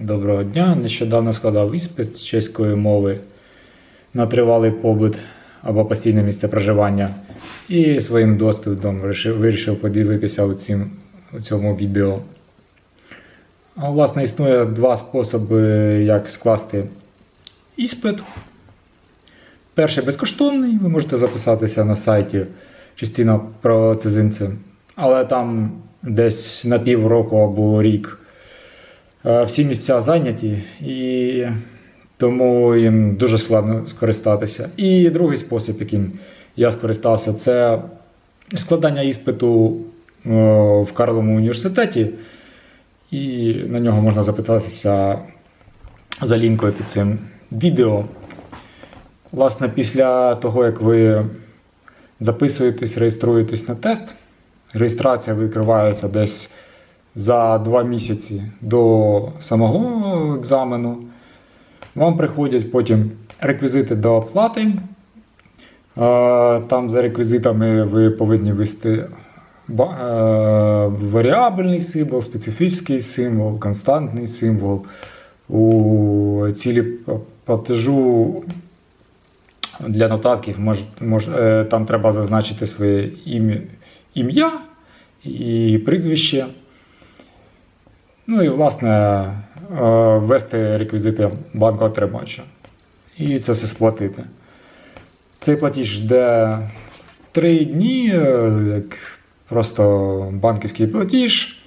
Доброго дня. Нещодавно складав іспит з чеської мови на тривалий побут або постійне місце проживання. І своїм досвідом вирішив, поділитися у, цім, у цьому відео. А, власне, існує два способи, як скласти іспит. Перший безкоштовний, ви можете записатися на сайті частина про цезинця, але там десь на півроку або рік всі місця зайняті, і тому їм дуже складно скористатися. І другий спосіб, яким я скористався, це складання іспиту е, в Карловому університеті, і на нього можна записатися за лінкою під цим відео. Власне, після того, як ви записуєтесь, реєструєтесь на тест, реєстрація відкривається десь за два місяці до самого екзамену. Вам приходять потім реквізити до оплати. Там за реквізитами ви повинні ввести е, варіабельний символ, специфічний символ, константний символ. У цілі платежу для нотатків мож, мож, е, там треба зазначити своє ім'я і прізвище. Ну і, власне, е, ввести реквізити банку отримувача. І це все сплатити. Цей платіж йде 3 дні, е, як просто банківський платіж.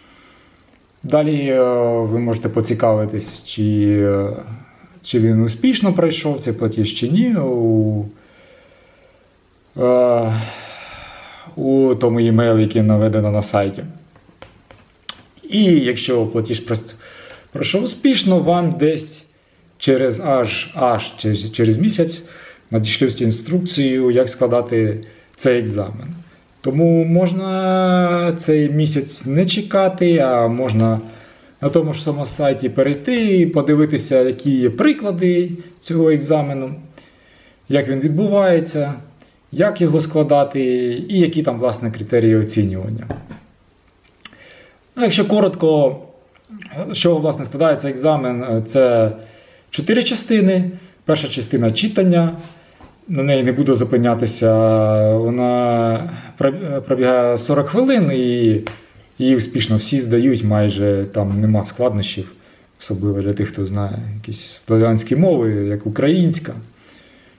Далі е, ви можете поцікавитись, чи, чи він успішно пройшов цей платіж чи ні. У, у тому e-mail, який наведено на сайті. І якщо платіж пройшов успішно, вам десь через аж, аж через, через місяць надішлють інструкцію, як складати цей екзамен. Тому можна цей місяць не чекати, а можна на тому ж самому сайті перейти і подивитися, які є приклади цього екзамену, як він відбувається, як його складати, і які там, власне, критерії оцінювання. Ну, якщо коротко, з чого власне складається екзамен, е, це чотири частини. Перша частина читання. На неї не буду зупинятися. Вона пробігає 40 хвилин і її успішно всі здають, майже там нема складнощів, особливо для тих, хто знає якісь слов'янські мови, як українська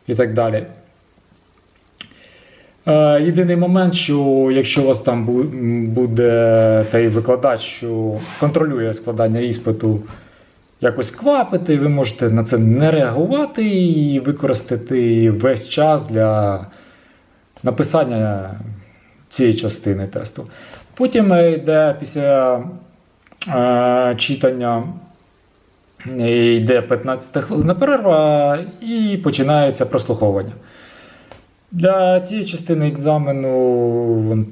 і так далі. Е, Єдиний момент, що якщо у вас там буде той викладач, що контролює складання іспиту, якось квапити, ви можете на це не реагувати і використати весь час для написання цієї частини тесту. Потім йде після е, читання е, йде 15 хвилин перерва і починається прослуховування. Для цієї частини екзамену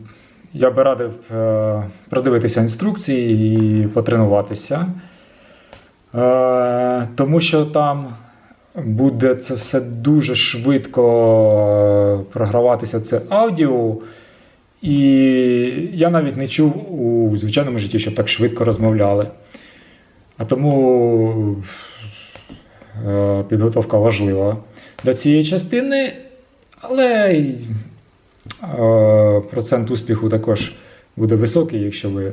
я би радив е, продивитися інструкції і потренуватися. Е, тому що там буде це все дуже швидко е, програватися це аудіо. І я навіть не чув у звичайному житті, щоб так швидко розмовляли. А тому підготовка важлива для цієї частини, але процент успіху також буде високий, якщо ви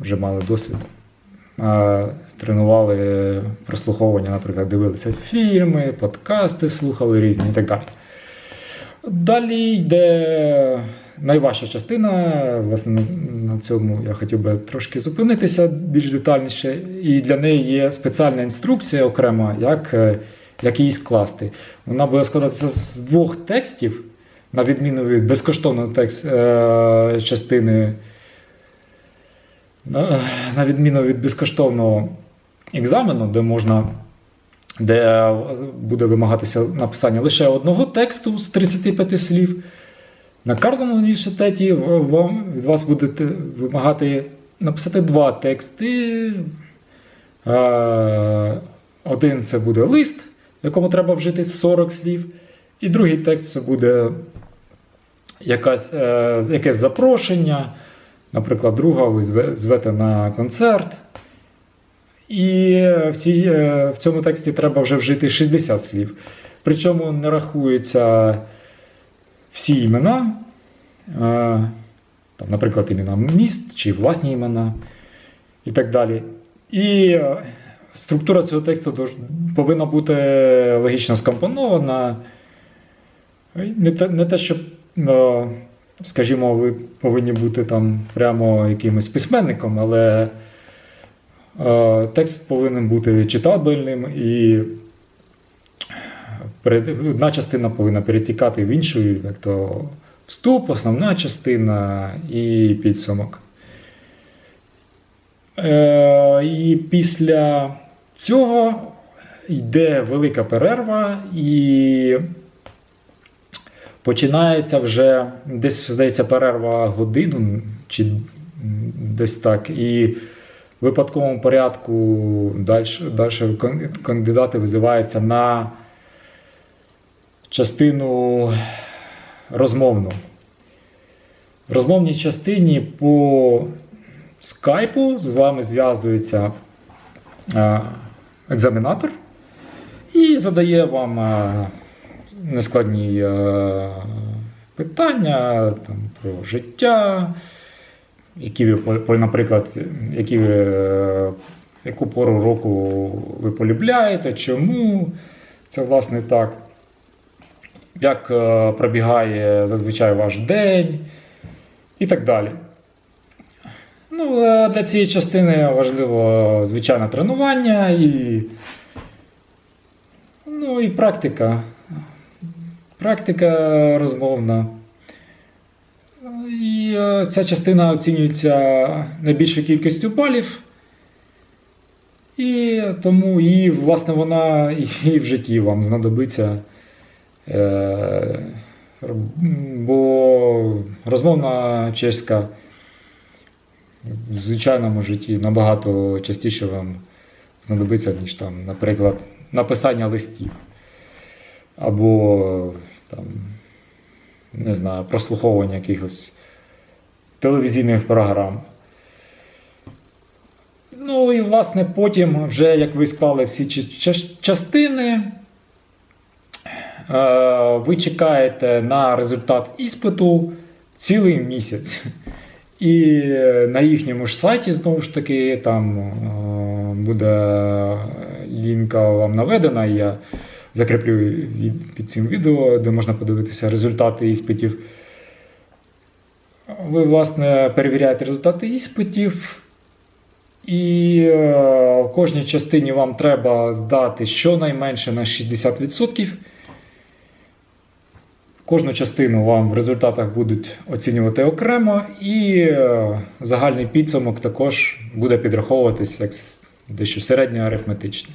вже мали досвід. Тренували прослуховування, наприклад, дивилися фільми, подкасти слухали різні і так далі. Далі йде найважча частина. Власне, на- на цьому я хотів би трошки зупинитися більш детальніше. І для неї є спеціальна інструкція окрема, як, е, як її скласти. Вона буде складатися з двох текстів, на відміну від безкоштовної текст, е, частини. На, відміну від безкоштовного екзамену, де можна де буде вимагатися написання лише одного тексту з 35 слів. На Карловому університеті вам, від вас буде вимагати написати два тексти. Е, Один це буде лист, в якому треба вжити 40 слів, і другий текст це буде якась, е, якесь запрошення. Наприклад, друга ви звете на концерт. І в, цій, е, в цьому тексті треба вже вжити 60 слів. Причому не рахуються всі імена, е, там, наприклад, імена міст чи власні імена і так далі. І е, структура цього тексту повинна бути логічно скомпонована. Не те, не те щоб, е, скажімо, ви повинні бути там прямо якимось письменником, але е, текст повинен бути читабельним і одна частина повинна перетікати в іншу, як то вступ, основна частина і підсумок. Е, і після цього йде велика перерва, і починається вже десь, здається, перерва годину чи десь так. І в випадковому порядку далі, далі кандидати визиваються на частину розмовну. В розмовній частині по скайпу з вами зв'язується екзаменатор і задає вам е, нескладні е, питання там, про життя, які ви, наприклад, які ви, е, яку пору року ви полюбляєте, чому це власне так, як пробігає зазвичай ваш день і так далі. Ну, для цієї частини важливо звичайне тренування і, ну, і практика. Практика розмовна. І е, ця частина оцінюється найбільшою кількістю балів. І тому і, власне, вона і в житті вам знадобиться. Е, бо розмовна чеська в звичайному житті набагато частіше вам знадобиться, ніж там, наприклад, написання листів. Або там, не знаю, прослуховування якихось телевізійних програм. Ну і власне потім, вже як ви склали всі частини, е, ви чекаєте на результат іспиту цілий місяць. І на їхньому ж сайті, знову ж таки, там е, буде лінка вам наведена. Я закріплю під цим відео, де можна подивитися результати іспитів. Ви, власне, перевіряєте результати іспитів. І е, в кожній частині вам треба здати щонайменше на 60%. Кожну частину вам в результатах будуть оцінювати окремо, і е, загальний підсумок також буде підраховуватись як дещо середньоарифметичне.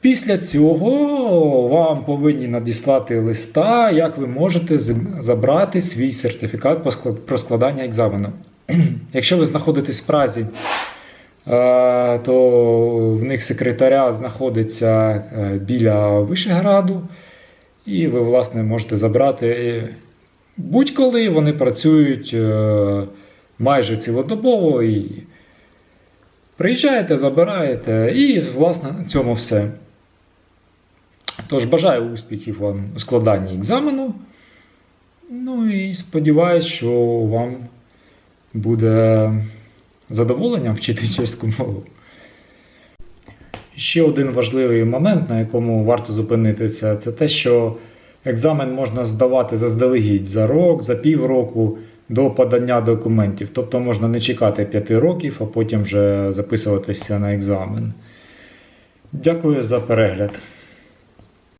Після цього вам повинні надіслати листа, як ви можете забрати свій сертифікат про складання екзамену. Якщо ви знаходитесь в Празі, е, то в них секретаря знаходиться е, біля Вишеграду, і ви, власне, можете забрати будь-коли вони працюють е, майже цілодобово. І приїжджаєте, забираєте, і, власне, на цьому все. Тож бажаю успіхів вам у складанні екзамену. Ну і сподіваюсь, що вам буде задоволенням вчити чеську мову. Ще один важливий момент, на якому варто зупинитися, це те, що екзамен можна здавати заздалегідь за рок, за півроку до подання документів. Тобто можна не чекати 5 років, а потім вже записуватися на екзамен. Дякую за перегляд.